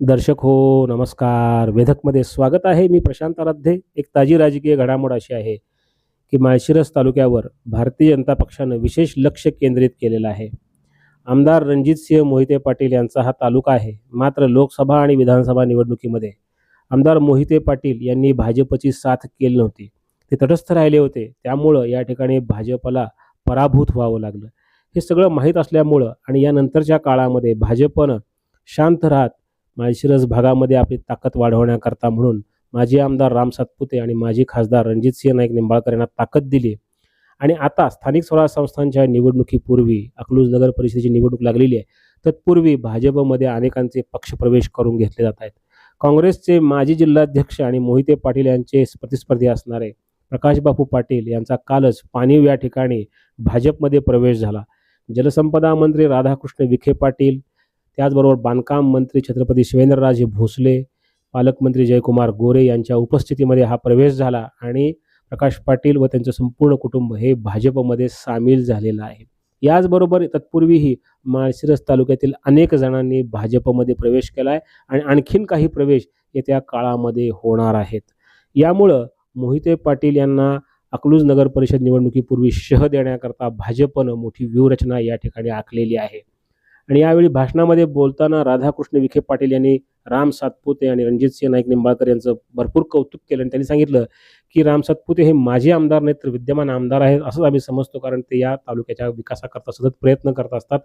दर्शक हो नमस्कार. वेधकमध्ये स्वागत आहे. मी प्रशांत आराध्ये. एक ताजी राजकीय घडामोड अशी आहे की माळशिरस तालुक्यावर भारतीय जनता पक्षानं विशेष लक्ष केंद्रित केलेलं आहे. आमदार रणजितसिंह मोहिते पाटील यांचा हा तालुका आहे. मात्र लोकसभा आणि विधानसभा निवडणुकीमध्ये आमदार मोहिते पाटील यांनी भाजपची साथ केली नव्हती. ते तटस्थ राहिले होते. त्यामुळं या ठिकाणी भाजपला पराभूत व्हावं लागलं. हे सगळं माहीत असल्यामुळं आणि यानंतरच्या काळामध्ये भाजपनं शांत राहत माळशिरस भागामध्ये आपली ताकद वाढवण्याकरता म्हणून माजी आमदार राम सातपुते आणि माजी खासदार रणजितसिंह नाईक निंबाळकर यांना ताकद दिली आणि आता स्थानिक स्वराज संस्थांच्या निवडणुकीपूर्वी अकलूज नगर परिषदेची निवडणूक लागलेली आहे. तत्पूर्वी भाजपमध्ये अनेकांचे पक्षप्रवेश करून घेतले जात आहेत. काँग्रेसचे माजी जिल्हाध्यक्ष आणि मोहिते पाटील यांचे प्रतिस्पर्धी असणारे प्रकाश बापू पाटील यांचा कालच पाणीव या ठिकाणी भाजपमध्ये प्रवेश झाला. जलसंपदा मंत्री राधाकृष्ण विखे पाटील त्याचबरोबर बांधकाम मंत्री छत्रपती शिवेंद्रराजे भोसले पालकमंत्री जयकुमार गोरे यांच्या उपस्थितीमध्ये हा प्रवेश झाला आणि प्रकाश पाटील व त्यांचं संपूर्ण कुटुंब हे भाजपमध्ये सामील झालेलं आहे. याचबरोबर तत्पूर्वीही माळशिरस तालुक्यातील अनेक जणांनी भाजपमध्ये प्रवेश केला आहे आणि आणखीन काही प्रवेश येत्या काळामध्ये होणार आहेत. यामुळं मोहिते पाटील यांना अकलूज नगर परिषद निवडणुकीपूर्वी शह देण्याकरता भाजपनं मोठी व्यूहरचना या ठिकाणी आखलेली आहे. आणि यावेळी भाषणामध्ये बोलताना राधाकृष्ण विखे पाटील यांनी राम सातपुते आणि रणजित सिंह नाईक निंबाळकर यांचं भरपूर कौतुक केलं आणि त्यांनी सांगितलं की राम सातपुते हे माजी आमदार नाहीत तर विद्यमान आमदार आहेत असंच आम्ही समजतो कारण ते या तालुक्याच्या विकासाकरता सतत प्रयत्न करत असतात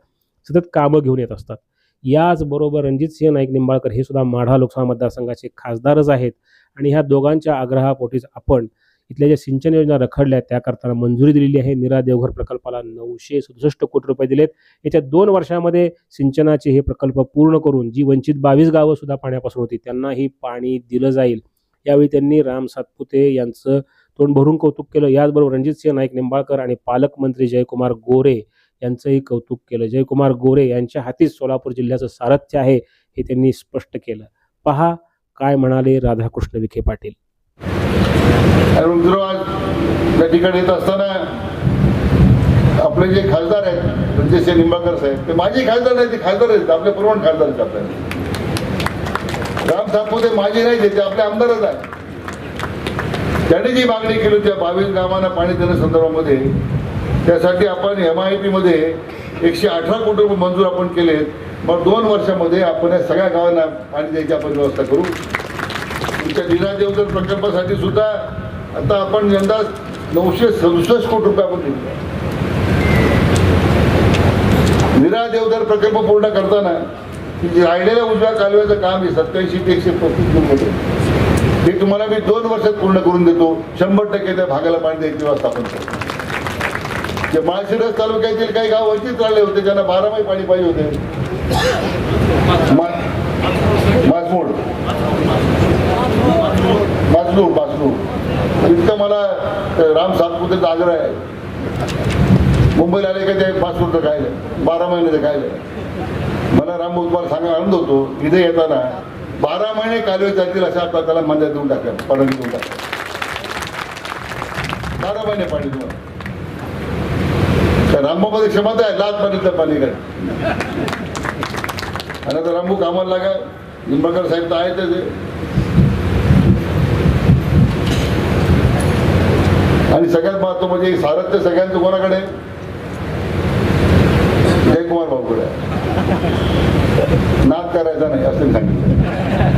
सतत कामं घेऊन येत असतात. याचबरोबर रणजित सिंह नाईक निंबाळकर हे सुद्धा माढा लोकसभा मतदारसंघाचे खासदारच आहेत आणि ह्या दोघांच्या आग्रहापोटीच आपण इथल्या ज्या सिंचन योजना रखडल्या त्याकरता मंजुरी दिलेली आहे. निरा देवघर प्रकल्पाला नऊशे सदुसष्ट कोटी रुपये दिलेत. याच्या दोन वर्षामध्ये सिंचनाचे हे प्रकल्प पूर्ण करून जी वंचित बावीस गावं सुद्धा पाण्यापासून होती त्यांनाही पाणी दिलं जाईल. यावेळी त्यांनी राम सातपुते यांचं तोंड भरून कौतुक केलं. याचबरोबर रणजितसिंह नाईक निंबाळकर आणि पालकमंत्री जयकुमार गोरे यांचंही कौतुक केलं. जयकुमार गोरे यांच्या हातीच सोलापूर जिल्ह्याचं सारथ्य आहे हे त्यांनी स्पष्ट केलं. पहा काय म्हणाले राधाकृष्ण विखे पाटील. रुद्रवाज या ठिकाणी येत असताना आपले जे खासदार आहेत म्हणजे रणजितसिंह निंबाळकर साहेब ते माझे खासदार नाही ते खासदार आहेत आपले परवण खासदार आहेत आपल्याला राम सातपुते माझे नाही ते आपले आमदारच आहे त्याने जी मागणी केली त्या बावीस गावांना पाणी देण्या संदर्भामध्ये त्यासाठी आपण एम आय पी मध्ये एकशे अठरा कोटी रुपये मंजूर आपण केलेत. मग दोन वर्षामध्ये आपण या सगळ्या गावांना पाणी द्यायची आपण व्यवस्था करू. त्या नीरा देवकर प्रकल्पासाठी सुद्धा आता आपण यंदा नऊशे सदुसष्ट कोटी रुपये आपण दिले. देवधर प्रकल्प पूर्ण करताना राहिलेल्या उजव्या कालव्याचं काम आहे सत्याऐंशी ते एकशे पस्तीस किलोमीटर. ते तुम्हाला मी दोन वर्षात पूर्ण करून देतो. शंभर टक्के त्या भागाला पाणी द्यायची व्यवस्थापन करतो. जे माळशिरस तालुक्यातील काही गाव वंचित राहिले होते त्यांना बारामाही पाणी पाहिजे होते. मा- वाचलो वाचलो इतकं मला राम सातपुतेचा आग्रह आहे. मुंबईला आले का ते माचलूरचं काय बारा महिन्याचं काय मला राम तुम्हाला सांगायला आनंद होतो. इथे येताना बारा महिने कालवे जातील अशा आता त्याला मंदिर देऊन टाका परवानगी देऊन टाका बारा महिने पाणी तुम्हाला. त्या क्षमता आहे. लाच पाणीचं पाणी काय आणि आता रामभाऊ कामाला लागा. निंबाळकर साहेब तर आहे ते सगळ्यात महत्त्व म्हणजे सारथ्य सगळ्यांचं कोणाकडे? जयकुमार भाऊकडे नाद करायचा नाही असं सांगितलं.